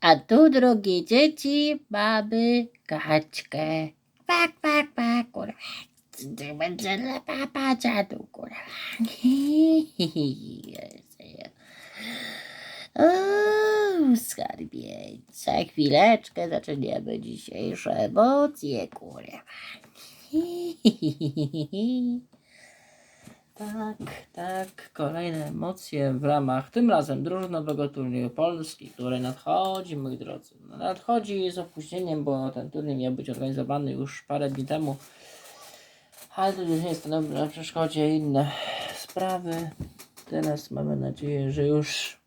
A tu, drogie dzieci, mamy kaczkę. Pak, pak, pak, kurwa. Będzie dla papa dziadu, kurwa. O, skarbie, za chwileczkę zaczniemy dzisiejsze emocje, kurwa. Tak, tak, kolejne emocje w ramach tym razem drużynowego turnieju Polski, który nadchodzi, moi drodzy. No, Nadchodzi z opóźnieniem, bo ten turniej miał być organizowany już parę dni temu, ale to już nie stanowi na przeszkodzie inne sprawy. Teraz mamy nadzieję, że już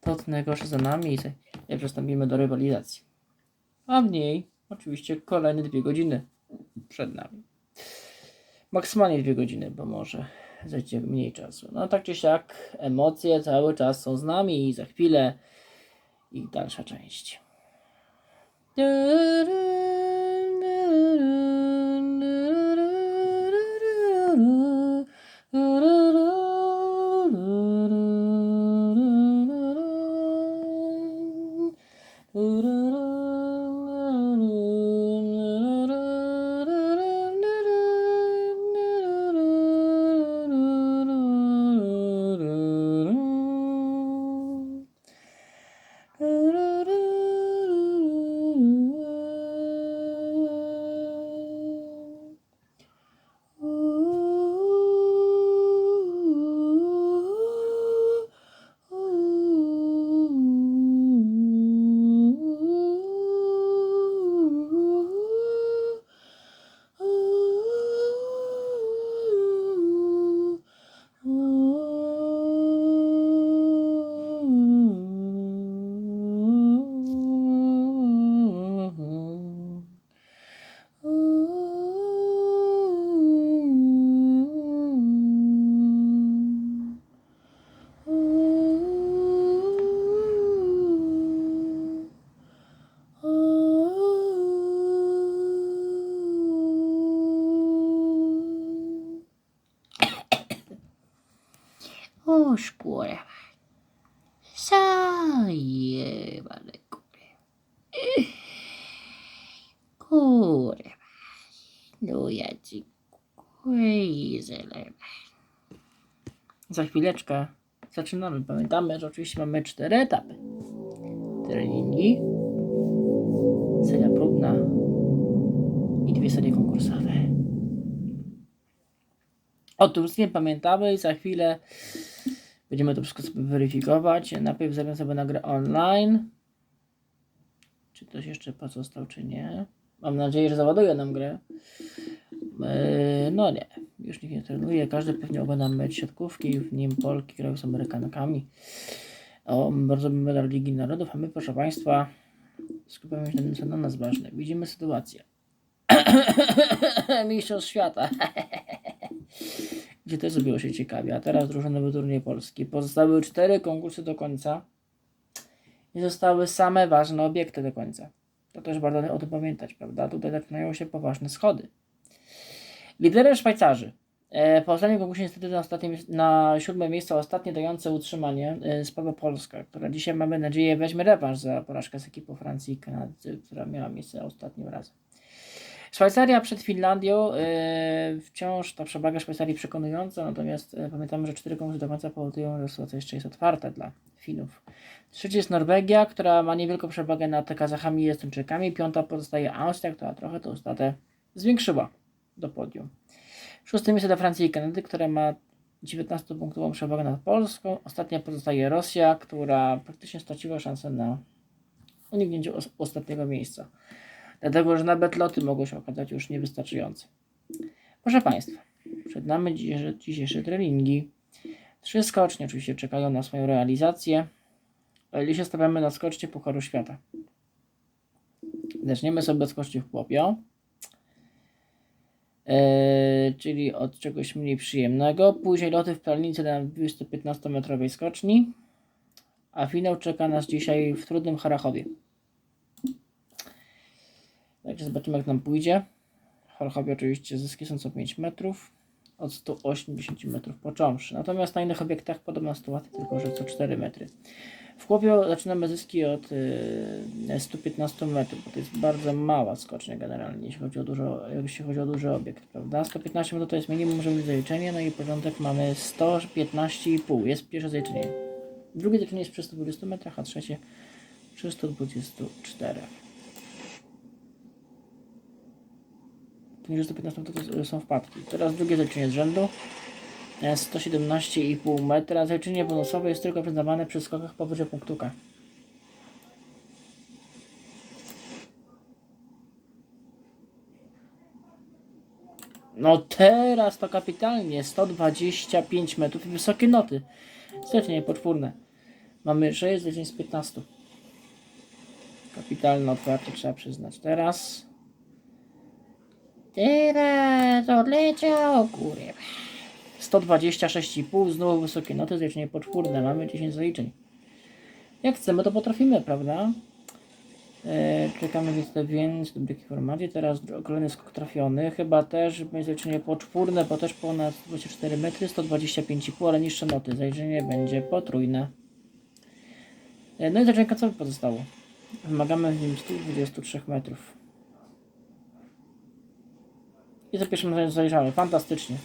to najgorsze za nami i przystąpimy do rywalizacji. A w niej oczywiście kolejne dwie godziny przed nami maksymalnie dwie godziny, bo może zejdzie mniej czasu. No tak czy siak, emocje cały czas są z nami i za chwilę i dalsza część. O, szkóra. Zajebane kurwa. Kurwa. No ja ci kwejzelę. Za chwileczkę zaczynamy. Pamiętamy, że oczywiście mamy cztery etapy. Treningi, seria próbna i dwie serie konkursowe. O tym nie pamiętamy za chwilę będziemy to wszystko weryfikować. Najpierw zrobię sobie na grę online. Czy ktoś jeszcze pozostał, czy nie. Mam nadzieję, że załaduje nam grę. Yy, no nie, już nikt nie trenuje. Każdy pewnie ogląda mecz siatkówki, w nim Polki grają z Amerykankami. O, bardzo medal Ligi Narodów, a my, proszę Państwa, skupiamy się na tym, co dla nas ważne. Widzimy sytuację. Mistrzostw świata. Gdzie też zrobiło się ciekawie. A teraz drużynowy turniej Polski. Pozostały cztery konkursy do końca. I zostały same ważne obiekty do końca. To też bardzo o tym pamiętać, prawda? Tutaj zaczynają się poważne schody. Liderem Szwajcarzy. E, Po ostatnim konkursie niestety na, ostatnim, na siódme miejsce ostatnie dające utrzymanie e, spadła Polska, która dzisiaj mamy nadzieję weźmie rewanż za porażkę z ekipą Francji i Kanady, która miała miejsce ostatnim razem. Szwajcaria przed Finlandią, e, wciąż ta przewaga Szwajcarii przekonująca, natomiast e, pamiętamy, że cztery konkursy do końca powodują, że sytuacja jeszcze jest otwarta dla Finów. Trzeci jest Norwegia, która ma niewielką przewagę nad Kazachami i Estończykami. Piąta pozostaje Austria, która trochę tę statę zwiększyła do podium. Szóste miejsce dla Francji i Kanady, która ma 19-punktową przewagę nad Polską. Ostatnia pozostaje Rosja, która praktycznie straciła szansę na uniknięcie os- ostatniego miejsca. Dlatego, że nawet loty mogą się okazać już niewystarczające. Proszę Państwa, przed nami dzisiejsze, dzisiejsze treningi. Trzy skocznie oczywiście czekają na swoją realizację. Się stawiamy na skocznie Pucharu Świata. Zaczniemy sobie od skoczni w Płopio. Eee, czyli od czegoś mniej przyjemnego. Później loty w Pralnicy na 215-metrowej skoczni. A finał czeka nas dzisiaj w trudnym Harachowie. Także zobaczymy jak nam pójdzie. W Harachowie oczywiście zyski są co 5 metrów. Od 180 metrów począwszy. Natomiast na innych obiektach podobna sytuacja, tylko że co 4 metry. W chłopie zaczynamy zyski od y, 115 metrów, bo to jest bardzo mała skocznia generalnie, jeśli chodzi o, dużo, jeśli chodzi o duży obiekt, prawda? 115 metrów to jest minimum, żeby mieć zaliczenie, no i początek mamy 115,5, jest pierwsze zaliczenie. Drugie zaliczenie jest przy 120 metrach, a trzecie przy 124. Poniżej 115 metrów to są wpadki. Teraz drugie zaliczenie z rzędu. E, 117,5 metra. Zaliczenie bonusowe jest tylko przyznawane przy skokach powyżej punktu K. No teraz to kapitalnie. 125 metrów i wysokie noty. Zaliczenie poczwórne. Mamy 6 zaliczeń z 15. Kapitalne otwarcie trzeba przyznać. Teraz. Teraz odleciał górę. 126,5, znowu wysokie noty, zaliczenie poczwórne, mamy 10 zaliczeń. Jak chcemy, to potrafimy, prawda? E, czekamy więc te więc dobrych informacji. Teraz kolejny skok trafiony. Chyba też będzie zaliczenie poczwórne, bo też ponad 24 metry, 125,5, ale niższe noty. Zaliczenie będzie potrójne. E, no i zaliczenie końcowe pozostało. Wymagamy w nim 123 metrów. I za pierwszym razem zajrzamy. Fantastycznie.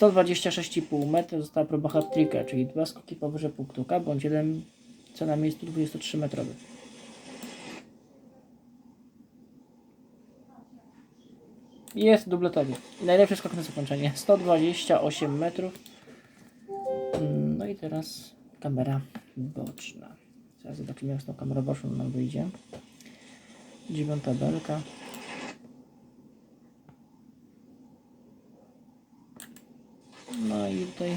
126,5 metrów została próba hat-tricka, czyli dwa skoki powyżej punktu K, bądź jeden co najmniej 123 metrowy. Jest dubletowy. Najlepszy skok na zakończenie. 128 metrów. Mm, No i teraz kamera boczna. Zaraz zobaczymy jak z tą kamerą boczną nam wyjdzie. Dziewiąta belka. No i tutaj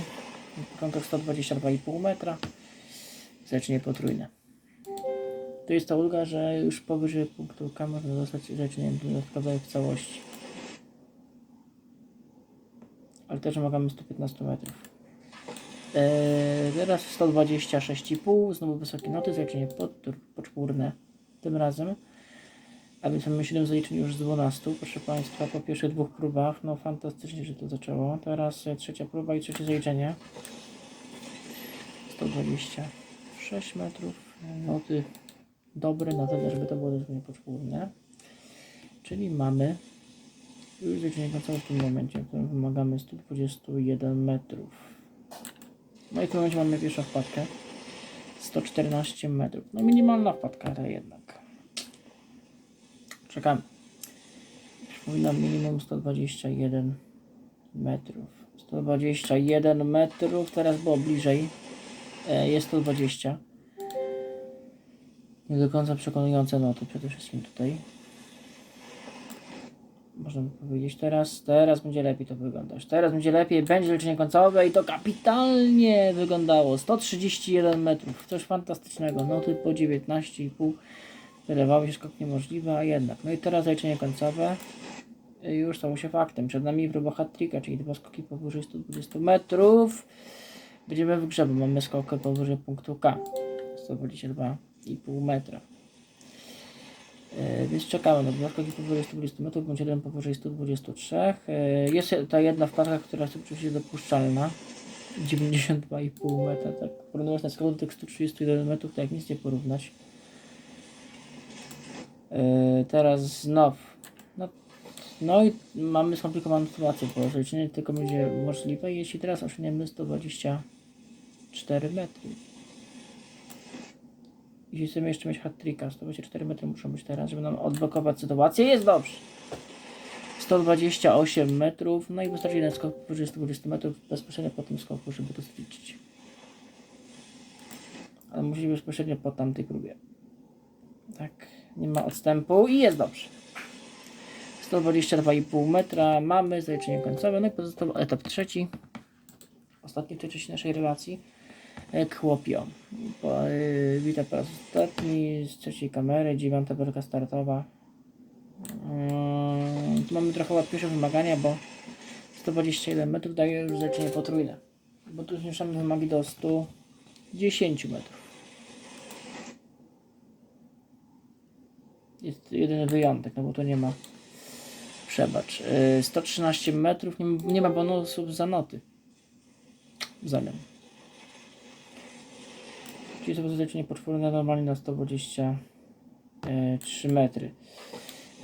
początek 122,5 metra. Zleczenie potrójne. Tu jest ta ulga, że już powyżej punktu K można dostać leczenie dodatkowe w całości. Ale też wymagamy 115 metrów. Eee, teraz 126,5, znowu wysokie noty, zaliczenie pod- poczwórne tym razem. A więc mamy 7 zaliczeń już z 12, proszę Państwa, po pierwszych dwóch próbach. No fantastycznie się to zaczęło. Teraz e, trzecia próba i trzecie zaliczenie. 126 metrów. Noty dobre, na tyle, żeby to było zaliczenie poczwórne. Czyli mamy już zaliczenie końcowe w tym momencie, w którym wymagamy 121 metrów. No i w tym momencie mamy pierwszą wpadkę. 114 metrów. No minimalna wpadka, ale jednak. Czekamy. Przypominam minimum 121 metrów. 121 metrów, teraz było bliżej. E, jest 120. Nie do końca przekonujące noty przede wszystkim tutaj. Można by powiedzieć teraz, teraz będzie lepiej to wyglądać. Teraz będzie lepiej, będzie leczenie końcowe i to kapitalnie wyglądało. 131 metrów, coś fantastycznego. Noty po 19,5. Wydawało się skok niemożliwy, a jednak. No i teraz leczenie końcowe y, już stało się faktem. Przed nami próba hat-tricka, czyli dwa skoki powyżej 120 metrów. Będziemy w grze, bo mamy skokę powyżej punktu K. 122,5 metra. E, Więc czekamy na dwa skoki powyżej 120 metrów, bądź jeden powyżej 123. E, Jest ta jedna wpadka, która jest oczywiście dopuszczalna. 92,5 metra, tak. Porównując na skok do tych 131 metrów, to jak nic nie porównać. E, Teraz znów. No, no i mamy skomplikowaną sytuację, bo zaliczenie tylko będzie możliwe, jeśli teraz osiągniemy 124 metry. Jeśli chcemy jeszcze mieć hat-tricka, 124 metry muszą być teraz, żeby nam odblokować sytuację. Jest dobrze. 128 metrów, no i wystarczy jeden skok powyżej 120 metrów bezpośrednio po tym skoku, żeby to zliczyć. Ale być bezpośrednio po tamtej próbie. Tak, nie ma odstępu i jest dobrze. 122,5 metra mamy zaliczenie końcowe, no i pozostał etap trzeci. Ostatni w tej części naszej relacji. E, Kłopio. Y, witam po raz ostatni z trzeciej kamery, dziewiąta belka startowa. Mm, tu mamy trochę łatwiejsze wymagania, bo 121 metrów daje już zaliczenie potrójne. Bo tu zmniejszamy wymagi do 110 metrów. Jest jedyny wyjątek, no bo tu nie ma przebacz. Yy, 113 metrów, nie, nie ma bonusów za noty. W zamian. czyli sobie zlecenie poczwórne normalnie na 123 metry.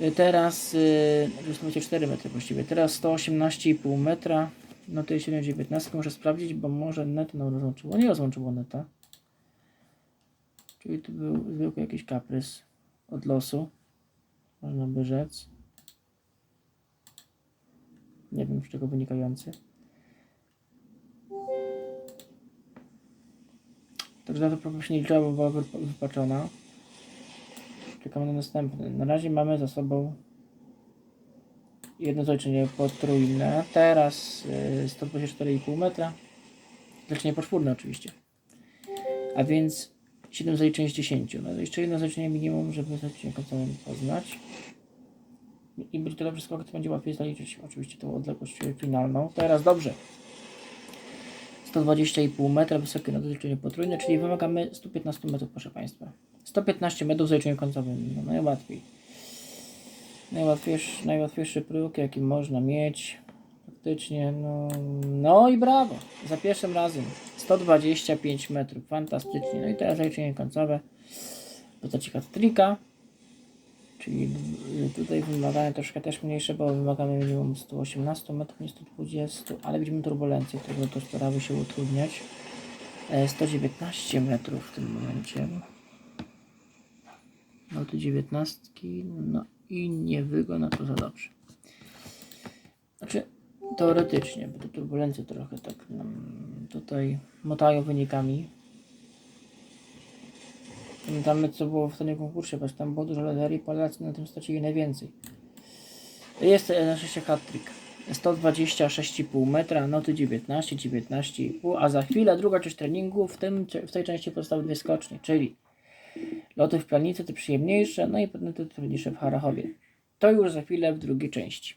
Y, Teraz y, 124 metry właściwie. Teraz 118,5 metra. No to jest 19 muszę sprawdzić, bo może net nam rozłączyło. Nie rozłączyło neta. Czyli to był zwykły jakiś kaprys od losu. Można by rzec. Nie wiem z czego wynikający. Także na to propozycja liczba była wypa- wypaczona. Czekamy na następny. Na razie mamy za sobą jedno zaliczenie potrójne. Teraz y, 124,5 metra. Zaliczenie poczwórne oczywiście. A więc 7 zaliczeń z 10. No jeszcze jedno zaliczenie minimum, żeby zaliczenie końcowe poznać. I będzie to dobrze skok, to będzie łatwiej zaliczyć oczywiście tą odległość finalną. Teraz dobrze. 120,5 metra wysokie na zaliczenie potrójne, czyli wymagamy 115 metrów, proszę Państwa. 115 metrów w zaliczeniu końcowym, no najłatwiej. Najłatwiejszy, najłatwiejszy próg, jaki można mieć. Faktycznie, no, no i brawo. Za pierwszym razem 125 metrów, fantastycznie. No i teraz zaliczenie końcowe. Postaci trika. Czyli tutaj wymagania troszkę też mniejsze, bo wymagamy minimum 118 metrów, nie 120, ale widzimy turbulencję, które to starały się utrudniać. E, 119 metrów w tym momencie. No to 19, no i nie wygląda to za dobrze. Znaczy, teoretycznie, bo te turbulencje trochę tak tutaj motają wynikami. Pamiętamy co było w ostatnim konkursie, bo tam było dużo loterii, Polacy na tym stracili najwięcej. Jest na szczęście hat-trick. 126,5 metra, noty 19, 19,5, a za chwilę druga część treningu, w, tym, w tej części pozostały dwie skocznie, czyli loty w planicy te przyjemniejsze, no i podmioty trudniejsze w Harachowie. To już za chwilę w drugiej części.